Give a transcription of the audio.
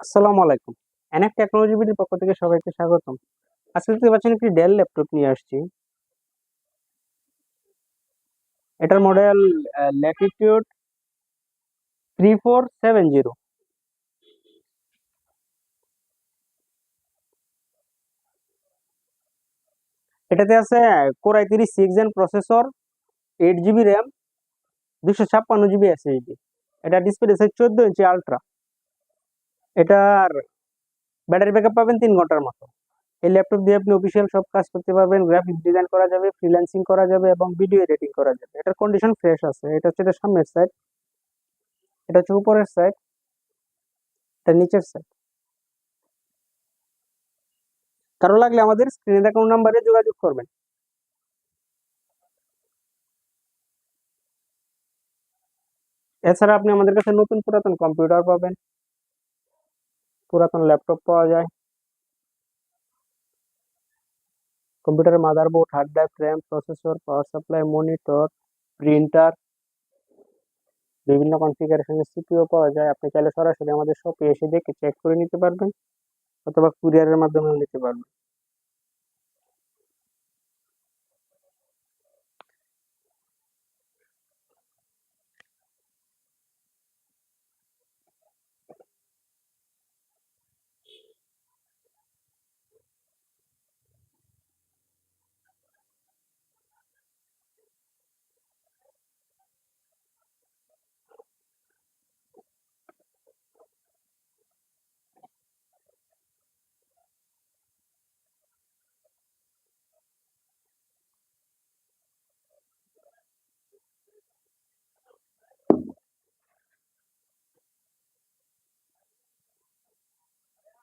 আসসালামু আলাইকুম। NF technology বিডির পক্ষ থেকে সবাইকে স্বাগতম। আজকে দেখতে পাচ্ছেন একটি ডেল ল্যাপটপ নিয়ে আসছি। এটার model Latitude three four seven zero এটাতে আছে কোরাই তিরিশ six gen processor eight GB RAM দুশো ছাপ্পান্ন জিবি এসএসডি এটা ডিসপ্লে আছে চোদ্দ ইঞ্চি আলট্রা এটার ব্যাটারি ব্যাকআপ পাবেন তিন ঘণ্টার মতো। এই ল্যাপটপ দিয়ে আপনি অফিসিয়াল সব কাজ করতে পারবেন গ্রাফিক্স ডিজাইন করা যাবে ফ্রিল্যান্সিং করা যাবে এবং ভিডিও এডিটিং করা যাবে। এটার কন্ডিশন ফ্রেশ আছে। এটা হচ্ছে এটা সামনের সাইড এটা হচ্ছে উপরের সাইড এটা নিচের সাইড কারও লাগলে আমাদের স্ক্রিনে দেখানো নাম্বারে যোগাযোগ করবেন। এছাড়া আপনি আমাদের কাছে নতুন পুরাতন কম্পিউটার পাবেন। পুরাতন ল্যাপটপ পাওয়া যায়। কম্পিউটারের motherboard hard drive RAM processor power supply monitor printer বিভিন্ন কনফিগারেশনের সিপিও পাওয়া যায়। আপনি চাইলে সরাসরি আমাদের শপে এসে দেখে চেক করে নিতে পারবেন, অথবা কুরিয়ারের মাধ্যমেও নিতে পারবেন।